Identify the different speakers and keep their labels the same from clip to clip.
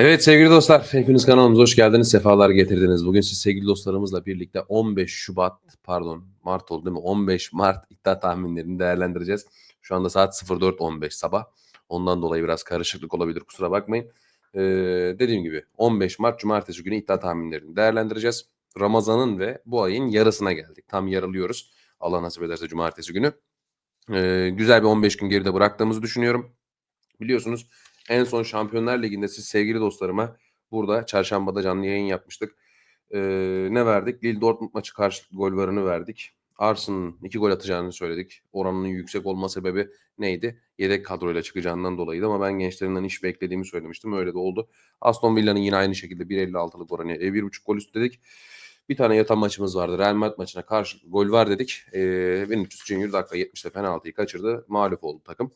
Speaker 1: Evet sevgili dostlar, hepiniz kanalımıza hoş geldiniz, sefalar getirdiniz. Bugün siz sevgili dostlarımızla birlikte 15 Şubat, pardon Mart oldu değil mi? 15 Mart iddia tahminlerini değerlendireceğiz. Şu anda saat 04.15 sabah. Ondan dolayı biraz karışıklık olabilir, kusura bakmayın. Ee, dediğim gibi 15 Mart Cumartesi günü iddia tahminlerini değerlendireceğiz. Ramazan'ın ve bu ayın yarısına geldik. Tam yarılıyoruz. Allah nasip ederse Cumartesi günü. Ee, güzel bir 15 gün geride bıraktığımızı düşünüyorum. Biliyorsunuz en son Şampiyonlar Ligi'nde siz sevgili dostlarıma burada çarşambada canlı yayın yapmıştık. Ee, ne verdik? Lille Dortmund maçı karşılıklı gol varını verdik. Arsenal'ın iki gol atacağını söyledik. Oranının yüksek olma sebebi neydi? Yedek kadroyla çıkacağından dolayıydı ama ben gençlerinden iş beklediğimi söylemiştim. Öyle de oldu. Aston Villa'nın yine aynı şekilde 1.56'lık oranı. E, 1.5 gol üstü dedik. Bir tane yatan maçımız vardı. Real Madrid maçına karşı gol var dedik. E, Vinicius Junior dakika 70'te penaltıyı kaçırdı. Mağlup oldu takım.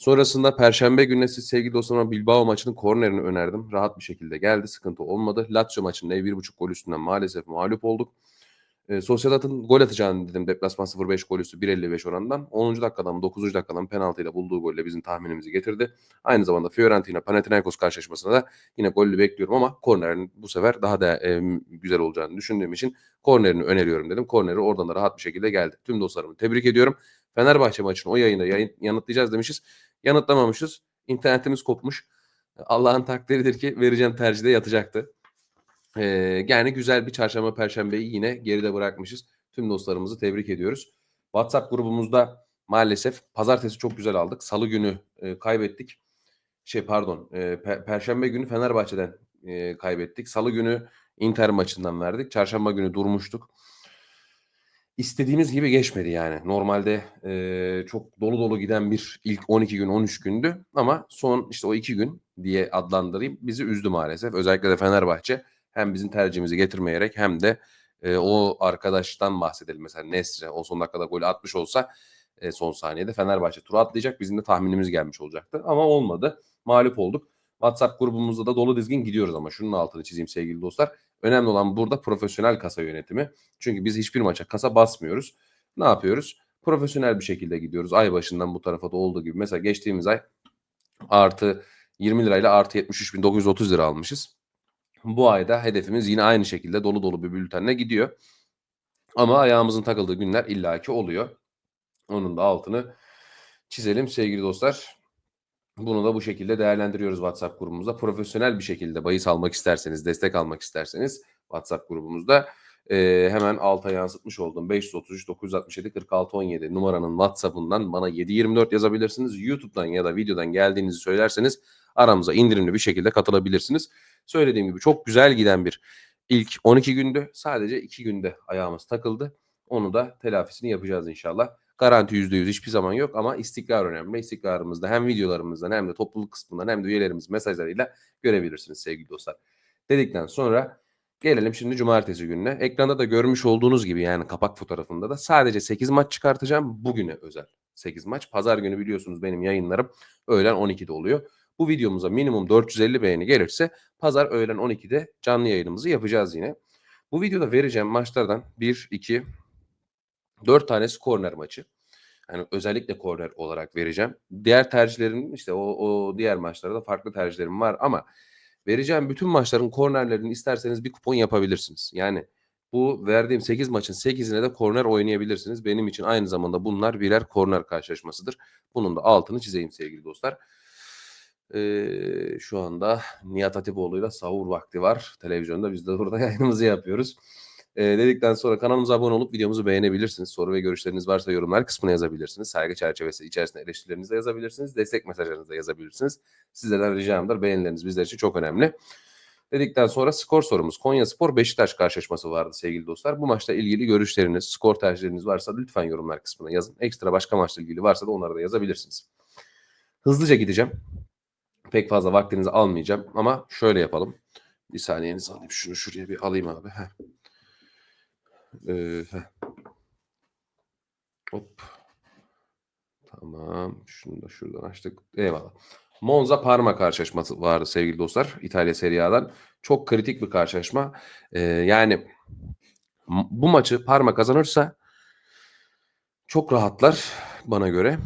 Speaker 1: Sonrasında Perşembe gününe siz sevgili dostlarıma Bilbao maçının kornerini önerdim. Rahat bir şekilde geldi. Sıkıntı olmadı. Lazio maçında 1.5 gol üstünden maalesef mağlup olduk. E, Sociedad'ın gol atacağını dedim. Deplasman 0-5 gol üstü 1.55 orandan. 10. dakikadan 9. dakikadan penaltıyla bulduğu golle bizim tahminimizi getirdi. Aynı zamanda Fiorentina Panathinaikos karşılaşmasında da yine golü bekliyorum ama kornerin bu sefer daha da e, güzel olacağını düşündüğüm için kornerini öneriyorum dedim. Korneri oradan da rahat bir şekilde geldi. Tüm dostlarımı tebrik ediyorum. Fenerbahçe maçını o yayında yayın, yanıtlayacağız demişiz. Yanıtlamamışız. İnternetimiz kopmuş. Allah'ın takdiridir ki vereceğim tercihde yatacaktı. Ee, yani güzel bir çarşamba perşembeyi yine geride bırakmışız. Tüm dostlarımızı tebrik ediyoruz. WhatsApp grubumuzda maalesef pazartesi çok güzel aldık. Salı günü e, kaybettik. Şey pardon, e, per- perşembe günü Fenerbahçe'den e, kaybettik. Salı günü Inter maçından verdik. Çarşamba günü durmuştuk istediğimiz gibi geçmedi yani. Normalde e, çok dolu dolu giden bir ilk 12 gün 13 gündü ama son işte o 2 gün diye adlandırayım bizi üzdü maalesef. Özellikle de Fenerbahçe hem bizim tercihimizi getirmeyerek hem de e, o arkadaştan bahsedelim. Mesela Nesre o son dakikada golü atmış olsa e, son saniyede Fenerbahçe turu atlayacak. Bizim de tahminimiz gelmiş olacaktı ama olmadı. Mağlup olduk. WhatsApp grubumuzda da dolu dizgin gidiyoruz ama şunun altını çizeyim sevgili dostlar. Önemli olan burada profesyonel kasa yönetimi. Çünkü biz hiçbir maça kasa basmıyoruz. Ne yapıyoruz? Profesyonel bir şekilde gidiyoruz. Ay başından bu tarafa da olduğu gibi. Mesela geçtiğimiz ay artı 20 lirayla artı 73.930 lira almışız. Bu ayda hedefimiz yine aynı şekilde dolu dolu bir bültenle gidiyor. Ama ayağımızın takıldığı günler illaki oluyor. Onun da altını çizelim sevgili dostlar. Bunu da bu şekilde değerlendiriyoruz WhatsApp grubumuzda. Profesyonel bir şekilde bahis almak isterseniz, destek almak isterseniz WhatsApp grubumuzda e, hemen alta yansıtmış olduğum 533 967 46 17 numaranın WhatsApp'ından bana 724 yazabilirsiniz. YouTube'dan ya da videodan geldiğinizi söylerseniz aramıza indirimli bir şekilde katılabilirsiniz. Söylediğim gibi çok güzel giden bir ilk 12 gündü. Sadece 2 günde ayağımız takıldı. Onu da telafisini yapacağız inşallah. Garanti %100 hiçbir zaman yok ama istikrar önemli. İstikrarımızda hem videolarımızdan hem de topluluk kısmından hem de üyelerimiz mesajlarıyla görebilirsiniz sevgili dostlar. Dedikten sonra gelelim şimdi cumartesi gününe. Ekranda da görmüş olduğunuz gibi yani kapak fotoğrafında da sadece 8 maç çıkartacağım. Bugüne özel 8 maç. Pazar günü biliyorsunuz benim yayınlarım öğlen 12'de oluyor. Bu videomuza minimum 450 beğeni gelirse pazar öğlen 12'de canlı yayınımızı yapacağız yine. Bu videoda vereceğim maçlardan 1, 2, 4 tanesi korner maçı. Yani özellikle korner olarak vereceğim. Diğer tercihlerim işte o, o diğer maçlarda da farklı tercihlerim var ama vereceğim bütün maçların kornerlerini isterseniz bir kupon yapabilirsiniz. Yani bu verdiğim 8 maçın 8'ine de korner oynayabilirsiniz. Benim için aynı zamanda bunlar birer korner karşılaşmasıdır. Bunun da altını çizeyim sevgili dostlar. Ee, şu anda Nihat Hatipoğlu'yla sahur vakti var. Televizyonda biz de burada yayınımızı yapıyoruz. E, dedikten sonra kanalımıza abone olup videomuzu beğenebilirsiniz. Soru ve görüşleriniz varsa yorumlar kısmına yazabilirsiniz. Saygı çerçevesi içerisinde eleştirilerinizi de yazabilirsiniz. Destek mesajlarınızı da yazabilirsiniz. Sizlerden ricamdır. Beğenileriniz bizler için çok önemli. Dedikten sonra skor sorumuz. Konya Spor Beşiktaş karşılaşması vardı sevgili dostlar. Bu maçla ilgili görüşleriniz, skor tercihleriniz varsa lütfen yorumlar kısmına yazın. Ekstra başka maçla ilgili varsa da onları da yazabilirsiniz. Hızlıca gideceğim. Pek fazla vaktinizi almayacağım ama şöyle yapalım. Bir saniyenizi alayım. Şunu şuraya bir alayım abi. Heh. Ee, Hop. Tamam. Şunu da şuradan açtık. Eyvallah. Monza Parma karşılaşması vardı sevgili dostlar. İtalya Serie A'dan. Çok kritik bir karşılaşma. Ee, yani bu maçı Parma kazanırsa çok rahatlar bana göre.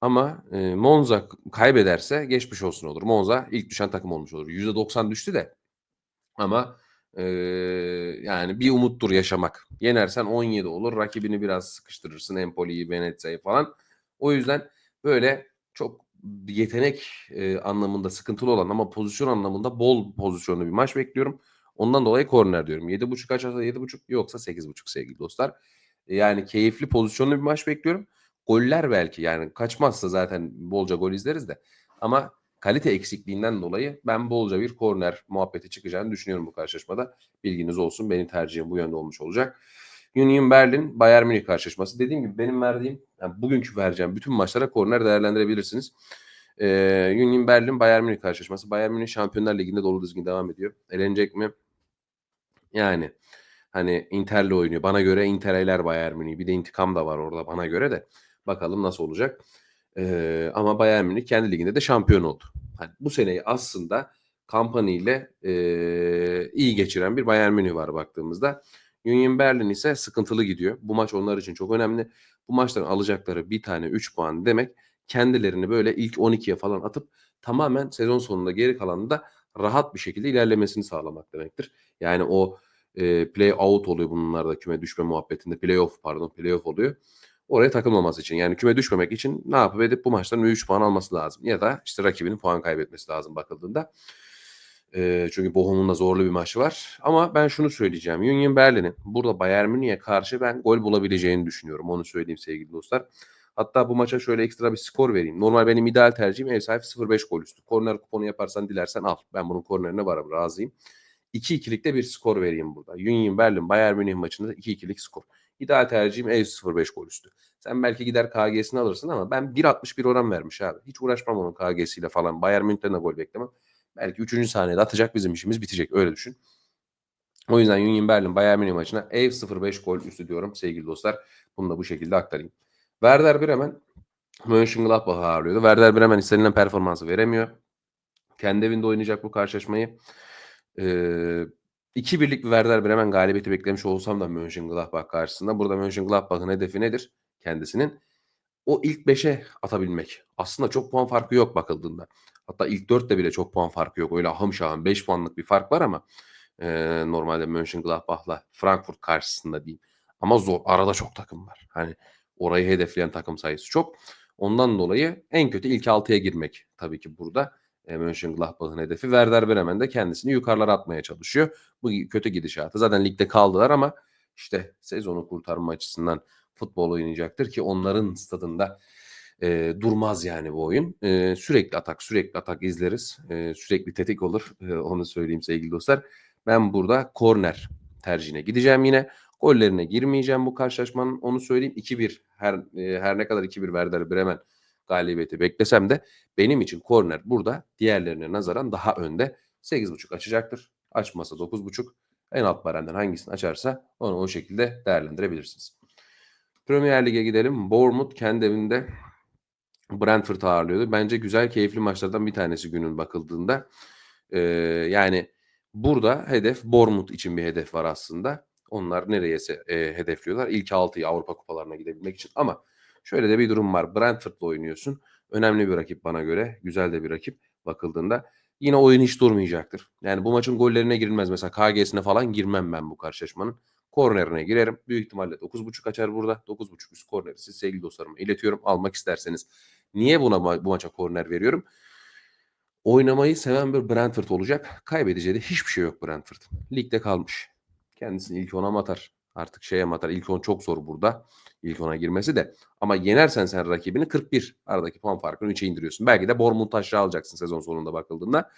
Speaker 1: Ama e, Monza kaybederse geçmiş olsun olur. Monza ilk düşen takım olmuş olur. %90 düştü de ama e, yani bir umuttur yaşamak. Yenersen 17 olur. Rakibini biraz sıkıştırırsın. Empoli'yi, Venezia'yı falan. O yüzden böyle çok yetenek e, anlamında sıkıntılı olan ama pozisyon anlamında bol pozisyonlu bir maç bekliyorum. Ondan dolayı korner diyorum. 7.5 açarsa 7.5 yoksa 8.5 sevgili dostlar. Yani keyifli pozisyonlu bir maç bekliyorum. Goller belki yani kaçmazsa zaten bolca gol izleriz de. Ama kalite eksikliğinden dolayı ben bolca bir korner muhabbeti çıkacağını düşünüyorum bu karşılaşmada. Bilginiz olsun. Benim tercihim bu yönde olmuş olacak. Union Berlin Bayern Münih karşılaşması. Dediğim gibi benim verdiğim yani bugünkü vereceğim bütün maçlara korner değerlendirebilirsiniz. Ee, Union Berlin Bayern Münih karşılaşması. Bayern Münih Şampiyonlar Ligi'nde dolu dizgin devam ediyor. Elenecek mi? Yani hani Inter'le oynuyor. Bana göre Inter eler Bayern Münih. Bir de intikam da var orada bana göre de. Bakalım nasıl olacak. Ee, ama Bayern Münih kendi liginde de şampiyon oldu. Hani bu seneyi aslında Kampany ile e, iyi geçiren bir Bayern Münih var baktığımızda. Union Berlin ise sıkıntılı gidiyor. Bu maç onlar için çok önemli. Bu maçtan alacakları bir tane 3 puan demek kendilerini böyle ilk 12'ye falan atıp tamamen sezon sonunda geri kalanında rahat bir şekilde ilerlemesini sağlamak demektir. Yani o e, play out oluyor bunlarda küme düşme muhabbetinde. Play off pardon play off oluyor. Oraya takılmaması için yani küme düşmemek için ne yapıp edip bu maçtan 3 puan alması lazım. Ya da işte rakibinin puan kaybetmesi lazım bakıldığında. E, çünkü Bochum'un da zorlu bir maçı var. Ama ben şunu söyleyeceğim. Union Berlin'in burada Bayern Münih'e karşı ben gol bulabileceğini düşünüyorum. Onu söyleyeyim sevgili dostlar. Hatta bu maça şöyle ekstra bir skor vereyim. Normal benim ideal tercihim ev sahibi 0-5 gol üstü. Korner kuponu yaparsan dilersen al. Ben bunun kornerine varım razıyım. 2-2'likte bir skor vereyim burada. Union Berlin Bayern Münih maçında 2-2'lik skor. İdeal tercihim ev 0-5 gol üstü. Sen belki gider KG'sini alırsın ama ben 1.61 oran vermiş abi. Hiç uğraşmam onun KG'siyle falan. Bayern Münih'ten de gol beklemem. Belki 3. saniyede atacak bizim işimiz bitecek öyle düşün. O yüzden Union Berlin Bayern Münih maçına ev 0-5 gol üstü diyorum sevgili dostlar. Bunu da bu şekilde aktarayım. Werder Bremen Mönchengladbach'ı ağırlıyordu. Werder Bremen istenilen performansı veremiyor. Kendi evinde oynayacak bu karşılaşmayı. Ee, iki birlik bir Werder Bremen galibiyeti beklemiş olsam da Mönchengladbach karşısında. Burada Mönchengladbach'ın hedefi nedir? Kendisinin o ilk 5'e atabilmek. Aslında çok puan farkı yok bakıldığında. Hatta ilk 4'te bile çok puan farkı yok. Öyle ahım şahım 5 puanlık bir fark var ama e, normalde Mönchengladbach'la Frankfurt karşısında diyeyim. Ama zor. Arada çok takım var. Hani orayı hedefleyen takım sayısı çok. Ondan dolayı en kötü ilk 6'ya girmek tabii ki burada. Mönchengladbach'ın hedefi. Werder Bremen de kendisini yukarılara atmaya çalışıyor. Bu kötü gidişatı. Zaten ligde kaldılar ama işte sezonu kurtarma açısından futbol oynayacaktır ki onların stadında e, durmaz yani bu oyun. E, sürekli atak, sürekli atak izleriz. E, sürekli tetik olur. E, onu söyleyeyim sevgili dostlar. Ben burada korner tercihine gideceğim yine. Gollerine girmeyeceğim bu karşılaşmanın. Onu söyleyeyim. 2-1 her e, her ne kadar 2-1 Werder Bremen galibiyeti beklesem de benim için korner burada diğerlerine nazaran daha önde. 8.5 açacaktır. Açmasa 9.5. En alt barenden hangisini açarsa onu o şekilde değerlendirebilirsiniz. Premier Lig'e gidelim. Bournemouth kendi evinde Brentford ağırlıyordu. Bence güzel, keyifli maçlardan bir tanesi günün bakıldığında. Ee, yani burada hedef Bournemouth için bir hedef var aslında. Onlar nereye e, hedefliyorlar? İlk 6'yı Avrupa kupalarına gidebilmek için. Ama şöyle de bir durum var. Brentford'la oynuyorsun. Önemli bir rakip bana göre. Güzel de bir rakip bakıldığında. Yine oyun hiç durmayacaktır. Yani bu maçın gollerine girilmez. Mesela KG'sine falan girmem ben bu karşılaşmanın. Kornerine girerim. Büyük ihtimalle 9.5 açar burada. 9.5 üst korneri siz sevgili dostlarıma iletiyorum. Almak isterseniz. Niye buna bu maça korner veriyorum? Oynamayı seven bir Brentford olacak. Kaybedeceği de hiçbir şey yok Brentford. Ligde kalmış. Kendisini ilk ona atar. Artık şeye atar. İlk on çok zor burada. İlk ona girmesi de. Ama yenersen sen rakibini 41. Aradaki puan farkını 3'e indiriyorsun. Belki de Bournemouth aşağı alacaksın sezon sonunda bakıldığında.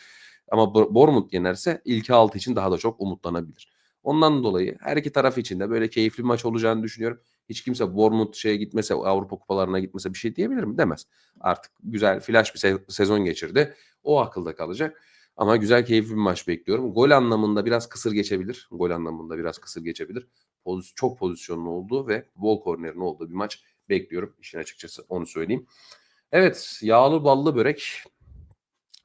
Speaker 1: Ama Bournemouth yenerse ilk 6 için daha da çok umutlanabilir. Ondan dolayı her iki taraf için de böyle keyifli bir maç olacağını düşünüyorum. Hiç kimse Bournemouth şeye gitmese, Avrupa kupalarına gitmese bir şey diyebilir mi? Demez. Artık güzel flash bir sezon geçirdi. O akılda kalacak. Ama güzel keyifli bir maç bekliyorum. Gol anlamında biraz kısır geçebilir. Gol anlamında biraz kısır geçebilir. Poz, çok pozisyonlu olduğu ve bol kornerin olduğu bir maç bekliyorum. İşin açıkçası onu söyleyeyim. Evet yağlı ballı börek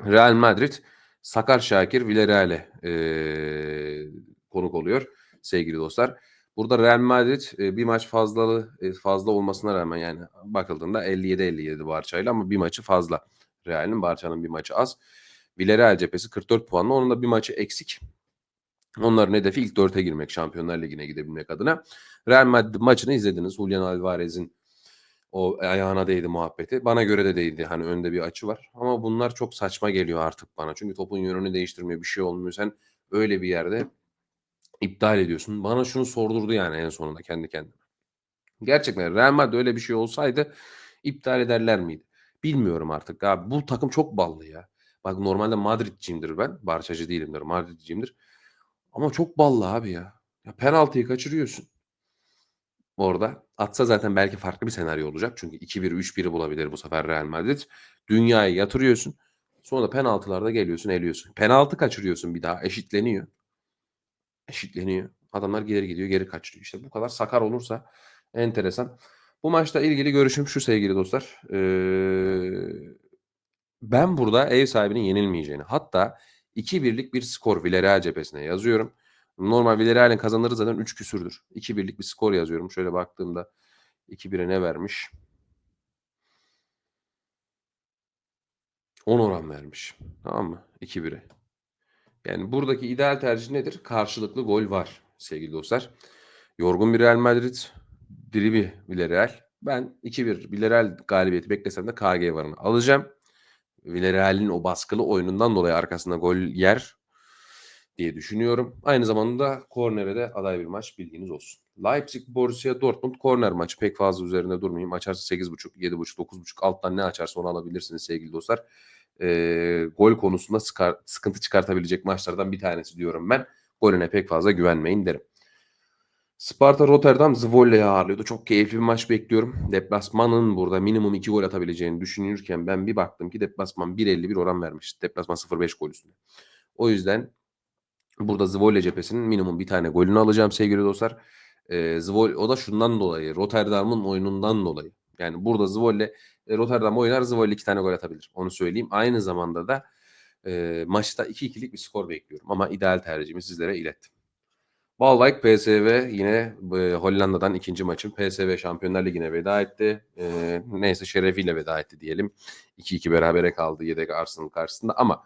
Speaker 1: Real Madrid Sakar Şakir Villarreal'e ee, konuk oluyor sevgili dostlar. Burada Real Madrid e, bir maç fazlalı e, fazla olmasına rağmen yani bakıldığında 57-57 Barça'yla ama bir maçı fazla. Real'in Barça'nın bir maçı az. Villarreal cephesi 44 puanla. Onun da bir maçı eksik. Onların hedefi ilk dörte girmek. Şampiyonlar Ligi'ne gidebilmek adına. Real Madrid maçını izlediniz. Julian Alvarez'in o ayağına değdi muhabbeti. Bana göre de değdi. Hani önde bir açı var. Ama bunlar çok saçma geliyor artık bana. Çünkü topun yönünü değiştirmiyor. Bir şey olmuyor. Sen öyle bir yerde iptal ediyorsun. Bana şunu sordurdu yani en sonunda kendi kendime. Gerçekten Real Madrid öyle bir şey olsaydı iptal ederler miydi? Bilmiyorum artık. Abi bu takım çok ballı ya. Bak normalde Madridciyimdir ben. Barçacı değilimdir. Madridciyimdir. Ama çok ballı abi ya. ya penaltıyı kaçırıyorsun. Orada atsa zaten belki farklı bir senaryo olacak. Çünkü 2-1, 3-1'i bulabilir bu sefer Real Madrid. Dünyayı yatırıyorsun. Sonra da penaltılarda geliyorsun, eliyorsun. Penaltı kaçırıyorsun bir daha. Eşitleniyor. Eşitleniyor. Adamlar geri gidiyor, geri kaçırıyor. İşte bu kadar sakar olursa enteresan. Bu maçla ilgili görüşüm şu sevgili dostlar. Ee, ben burada ev sahibinin yenilmeyeceğini hatta 2-1'lik bir skor Villarreal cephesine yazıyorum. Normal Villarreal'in kazanları zaten 3 küsürdür. 2-1'lik bir skor yazıyorum. Şöyle baktığımda 2-1'e ne vermiş? 10 oran vermiş. Tamam mı? 2-1'e. Yani buradaki ideal tercih nedir? Karşılıklı gol var sevgili dostlar. Yorgun bir Real Madrid, diri bir Villarreal. Ben 2-1 Villarreal galibiyeti beklesem de KG varını alacağım. Villarreal'in o baskılı oyunundan dolayı arkasında gol yer diye düşünüyorum. Aynı zamanda kornere de aday bir maç bilginiz olsun. Leipzig Borussia Dortmund korner maçı pek fazla üzerinde durmayayım. Açarsa 8.5, 7.5, 9.5 alttan ne açarsa onu alabilirsiniz sevgili dostlar. Ee, gol konusunda sıkar, sıkıntı çıkartabilecek maçlardan bir tanesi diyorum ben. Golüne pek fazla güvenmeyin derim. Sparta Rotterdam Zvolle'yi ağırlıyordu. Çok keyifli bir maç bekliyorum. Deplasmanın burada minimum 2 gol atabileceğini düşünürken ben bir baktım ki deplasman 1.51 oran vermiş. Deplasman 0.5 gol üstüne. O yüzden burada Zvolle cephesinin minimum bir tane golünü alacağım sevgili dostlar. Ee, Zvol, o da şundan dolayı. Rotterdam'ın oyunundan dolayı. Yani burada Zvolle e, Rotterdam oynar Zvolle iki tane gol atabilir. Onu söyleyeyim. Aynı zamanda da e, maçta 2-2'lik bir skor bekliyorum. Ama ideal tercihimi sizlere ilettim. Waalwijk PSV yine e, Hollanda'dan ikinci maçın PSV Şampiyonlar Ligi'ne veda etti. E, neyse şerefiyle veda etti diyelim. 2-2 berabere kaldı yedek Arsenal karşısında ama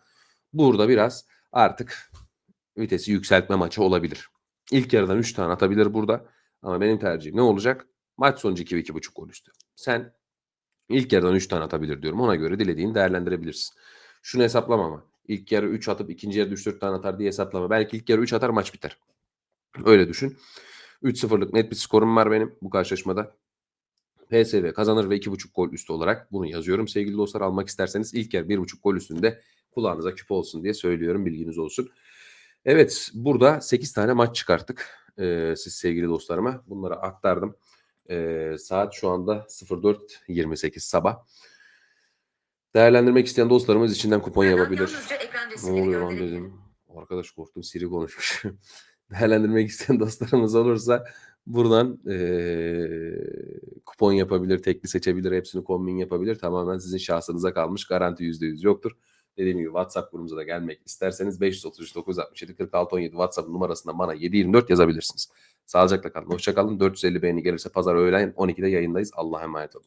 Speaker 1: burada biraz artık vitesi yükseltme maçı olabilir. İlk yarıdan 3 tane atabilir burada. Ama benim tercihim ne olacak? Maç sonucu 2-2,5 gol üstü. Sen ilk yarıdan 3 tane atabilir diyorum. Ona göre dilediğini değerlendirebilirsin. Şunu hesaplama ama. İlk yarı 3 atıp ikinci yarı 3-4 tane atar diye hesaplama. Belki ilk yarı 3 atar maç biter. Öyle düşün. 3-0'lık net bir skorum var benim bu karşılaşmada. PSV kazanır ve 2.5 gol üstü olarak bunu yazıyorum. Sevgili dostlar almak isterseniz ilk yer 1.5 gol üstünde kulağınıza küp olsun diye söylüyorum bilginiz olsun. Evet burada 8 tane maç çıkarttık ee, siz sevgili dostlarıma. Bunları aktardım. Ee, saat şu anda 04.28 sabah. Değerlendirmek isteyen dostlarımız içinden kupon yapabilir. Ne oluyor lan dedim. Arkadaş korktum Siri konuşmuş. değerlendirmek isteyen dostlarımız olursa buradan e, kupon yapabilir, tekli seçebilir, hepsini kombin yapabilir. Tamamen sizin şahsınıza kalmış. Garanti %100 yoktur. Dediğim gibi WhatsApp grubumuza da gelmek isterseniz 533 967 46 17 WhatsApp numarasında bana 724 yazabilirsiniz. Sağlıcakla kalın. Hoşçakalın. 450 beğeni gelirse pazar öğlen 12'de yayındayız. Allah'a emanet olun.